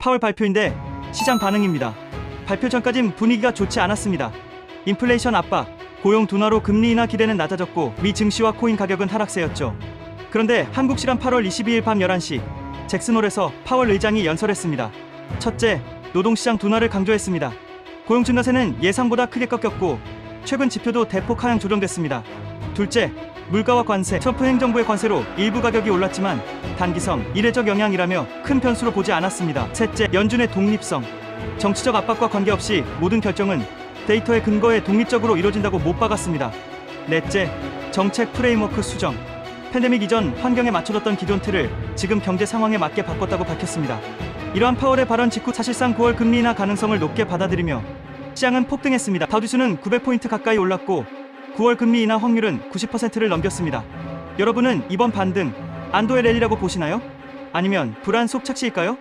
파월 발표인데 시장 반응입니다. 발표 전까진 분위기가 좋지 않았습니다. 인플레이션 압박, 고용 둔화로 금리 인하 기대는 낮아졌고 미 증시와 코인 가격은 하락세였죠. 그런데 한국 시간 8월 22일 밤 11시 잭슨홀에서 파월 의장이 연설했습니다. 첫째, 노동시장 둔화를 강조했습니다. 고용 증가세는 예상보다 크게 꺾였고 최근 지표도 대폭 하향 조정됐습니다. 둘째, 물가와 관세, 트럼프 행정부의 관세로 일부 가격이 올랐지만 단기성, 이례적 영향이라며 큰 변수로 보지 않았습니다. 셋째, 연준의 독립성. 정치적 압박과 관계없이 모든 결정은 데이터의 근거에 독립적으로 이루어진다고 못 박았습니다. 넷째, 정책 프레임워크 수정. 팬데믹 이전 환경에 맞춰졌던 기존 틀을 지금 경제 상황에 맞게 바꿨다고 밝혔습니다. 이러한 파월의 발언 직후 사실상 9월 금리 인하 가능성을 높게 받아들이며 시장은 폭등했습니다. 다우지수는 900포인트 가까이 올랐고 9월 금리 인하 확률은 90%를 넘겼습니다. 여러분은 이번 반등 안도의 랠리라고 보시나요? 아니면 불안 속착시일까요?